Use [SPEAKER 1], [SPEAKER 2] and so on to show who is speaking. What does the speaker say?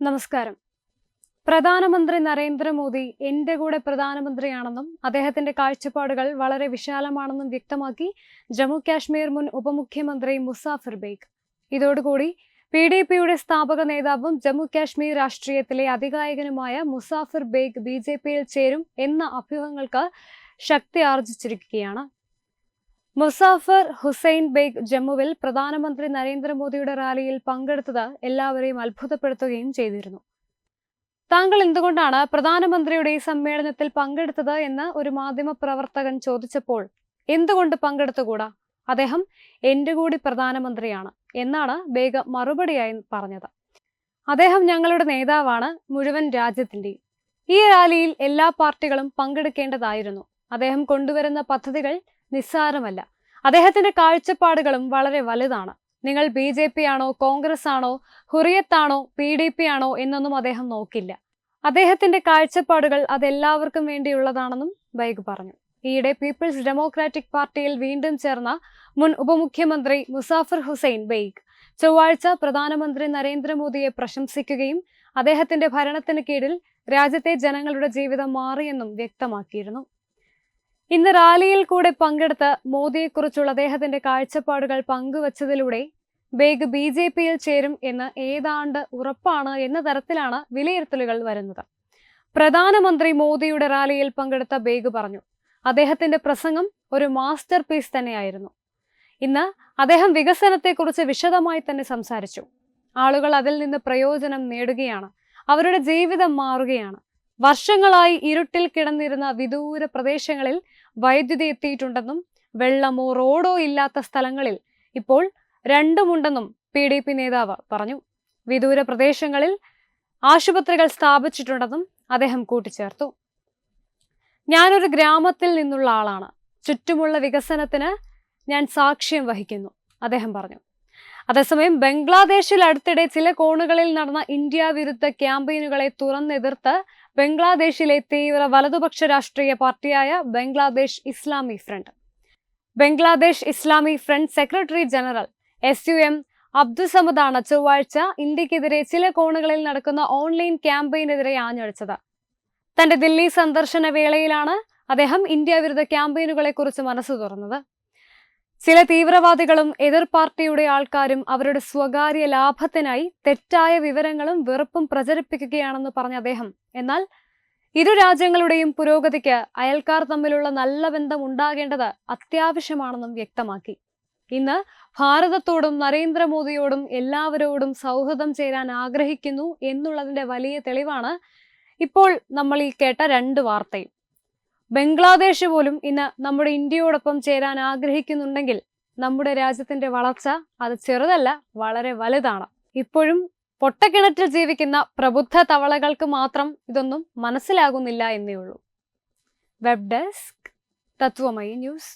[SPEAKER 1] നമസ്കാരം. പ്രധാനമന്ത്രി നരേന്ദ്രമോദി എന്റെ കൂടെ പ്രധാനമന്ത്രിയാണെന്നും അദ്ദേഹത്തിന്റെ കാഴ്ചപ്പാടുകൾ വളരെ വിശാലമാണെന്നും വ്യക്തമാക്കി ജമ്മു കാശ്മീർ മുൻ ഉപമുഖ്യമന്ത്രി മുസാഫിർ ബേഗ്. ഇതോടുകൂടി പി ഡി പിയുടെ സ്ഥാപക നേതാവും ജമ്മു കാശ്മീർ രാഷ്ട്രീയത്തിലെ അധികായകനുമായ മുസാഫിർ ബേഗ് ബി ജെ പിയിൽ ചേരും എന്ന അഭ്യൂഹങ്ങൾക്ക് ശക്തി ആർജിച്ചിരിക്കുകയാണ്. മുസാഫർ ഹുസൈൻ ബേഗ് ജമ്മുവിൽ പ്രധാനമന്ത്രി നരേന്ദ്രമോദിയുടെ റാലിയിൽ പങ്കെടുത്തത് എല്ലാവരെയും അത്ഭുതപ്പെടുത്തുകയും ചെയ്തിരുന്നു. താങ്കൾ എന്തുകൊണ്ടാണ് പ്രധാനമന്ത്രിയുടെ ഈ സമ്മേളനത്തിൽ പങ്കെടുത്തത് എന്ന് ഒരു മാധ്യമ പ്രവർത്തകൻ ചോദിച്ചപ്പോൾ എന്തുകൊണ്ട് പങ്കെടുത്തുകൂടാ? അദ്ദേഹം എന്റെ കൂടി പ്രധാനമന്ത്രിയാണ് എന്നാണ് ബേഗ് മറുപടിയായി പറഞ്ഞത്. അദ്ദേഹം ഞങ്ങളുടെ നേതാവാണ് മുഴുവൻ രാജ്യത്തിന്റെ ഈ റാലിയിൽ എല്ലാ പാർട്ടികളും പങ്കെടുക്കേണ്ടതായിരുന്നു. അദ്ദേഹം കൊണ്ടുവരുന്ന പദ്ധതികൾ നിസ്സാരമല്ല. അദ്ദേഹത്തിന്റെ കാഴ്ചപ്പാടുകളും വളരെ വലുതാണ്. നിങ്ങൾ ബി ജെ പി ആണോ കോൺഗ്രസ് ആണോ ഹുറിയത്താണോ പി ഡി പി ആണോ എന്നൊന്നും അദ്ദേഹം നോക്കില്ല. അദ്ദേഹത്തിന്റെ കാഴ്ചപ്പാടുകൾ അതെല്ലാവർക്കും വേണ്ടിയുള്ളതാണെന്നും ബൈഗ് പറഞ്ഞു. ഈയിടെ പീപ്പിൾസ് ഡെമോക്രാറ്റിക് പാർട്ടിയിൽ വീണ്ടും ചേർന്ന മുൻ ഉപമുഖ്യമന്ത്രി മുസാഫർ ഹുസൈൻ ബെയ്ഗ് ചൊവ്വാഴ്ച പ്രധാനമന്ത്രി നരേന്ദ്രമോദിയെ പ്രശംസിക്കുകയും അദ്ദേഹത്തിന്റെ ഭരണത്തിന് കീഴിൽ രാജ്യത്തെ ജനങ്ങളുടെ ജീവിതം മാറിയെന്നും വ്യക്തമാക്കിയിരുന്നു. ഇന്ന് റാലിയിൽ കൂടെ പങ്കെടുത്ത് മോദിയെക്കുറിച്ചുള്ള അദ്ദേഹത്തിന്റെ കാഴ്ചപ്പാടുകൾ പങ്കുവച്ചതിലൂടെ ബേഗ് ബി ജെ പിയിൽ ചേരും എന്ന് ഏതാണ്ട് ഉറപ്പാണ് എന്ന തരത്തിലാണ് വിലയിരുത്തലുകൾ വരുന്നത്. പ്രധാനമന്ത്രി മോദിയുടെ റാലിയിൽ പങ്കെടുത്ത ബേഗ് പറഞ്ഞു അദ്ദേഹത്തിന്റെ പ്രസംഗം ഒരു മാസ്റ്റർ പീസ് തന്നെയായിരുന്നു. ഇന്ന് അദ്ദേഹം വികസനത്തെക്കുറിച്ച് വിശദമായി തന്നെ സംസാരിച്ചു. ആളുകൾ അതിൽ നിന്ന് പ്രയോജനം നേടുകയാണ്. അവരുടെ ജീവിതം മാറുകയാണ്. വർഷങ്ങളായി ഇരുട്ടിൽ കിടന്നിരുന്ന വിദൂര പ്രദേശങ്ങളിൽ വൈദ്യുതി എത്തിയിട്ടുണ്ടെന്നും വെള്ളമോ റോഡോ ഇല്ലാത്ത സ്ഥലങ്ങളിൽ ഇപ്പോൾ രണ്ടുമുണ്ടെന്നും പി ഡി പി നേതാവ് പറഞ്ഞു. വിദൂര പ്രദേശങ്ങളിൽ ആശുപത്രികൾ സ്ഥാപിച്ചിട്ടുണ്ടെന്നും അദ്ദേഹം കൂട്ടിച്ചേർത്തു. ഞാനൊരു ഗ്രാമത്തിൽ നിന്നുള്ള ആളാണ്. ചുറ്റുമുള്ള വികസനത്തിന് ഞാൻ സാക്ഷ്യം വഹിക്കുന്നു അദ്ദേഹം പറഞ്ഞു. അതേസമയം ബംഗ്ലാദേശിൽ അടുത്തിടെ ചില കോണുകളിൽ നടന്ന ഇന്ത്യ വിരുദ്ധ ക്യാമ്പയിനുകളെ തുറന്നെതിർത്ത് ബംഗ്ലാദേശിലെ തീവ്ര വലതുപക്ഷ രാഷ്ട്രീയ പാർട്ടിയായ Bangladesh Islami Front. Bangladesh Islami Front secretary general S U M അബ്ദുസമദാണ് ചൊവ്വാഴ്ച ഇന്ത്യക്കെതിരെ ചില കോണുകളിൽ നടക്കുന്ന ഓൺലൈൻ ക്യാമ്പയിനെതിരെ ആഞ്ഞടിച്ചത്. തന്റെ ദില്ലി സന്ദർശന വേളയിലാണ് അദ്ദേഹം ഇന്ത്യ വിരുദ്ധ ക്യാമ്പയിനുകളെ കുറിച്ച് മനസ്സ് തുറന്നത്. ചില തീവ്രവാദികളും എതിർ പാർട്ടിയുടെ ആൾക്കാരും അവരുടെ സ്വകാര്യ ലാഭത്തിനായി തെറ്റായ വിവരങ്ങളും വെറുപ്പും പ്രചരിപ്പിക്കുകയാണെന്ന് പറഞ്ഞ അദ്ദേഹം. എന്നാൽ ഇരു രാജ്യങ്ങളുടെയും പുരോഗതിക്ക് അയൽക്കാർ തമ്മിലുള്ള നല്ല ബന്ധം ഉണ്ടാകേണ്ടത് അത്യാവശ്യമാണെന്നും വ്യക്തമാക്കി. ഇന്ന് ഭാരതത്തോടും നരേന്ദ്രമോദിയോടും എല്ലാവരോടും സൗഹൃദം ചേരാൻ ആഗ്രഹിക്കുന്നു എന്നുള്ളതിന്റെ വലിയ തെളിവാണ് ഇപ്പോൾ നമ്മൾ ഈ കേട്ട രണ്ട് വാർത്തയും. ബംഗ്ലാദേശ് പോലും ഇന്ന് നമ്മുടെ ഇന്ത്യയോടൊപ്പം ചേരാൻ ആഗ്രഹിക്കുന്നുണ്ടെങ്കിൽ നമ്മുടെ രാജ്യത്തിന്റെ വളർച്ച അത് ചെറുതല്ല വളരെ വലുതാണ്. ഇപ്പോഴും പൊട്ടക്കിണറ്റിൽ ജീവിക്കുന്ന പ്രബുദ്ധ തവളകൾക്ക് മാത്രം ഇതൊന്നും മനസ്സിലാകുന്നില്ല എന്നേ ഉള്ളൂ. Web desk Tatwamayi news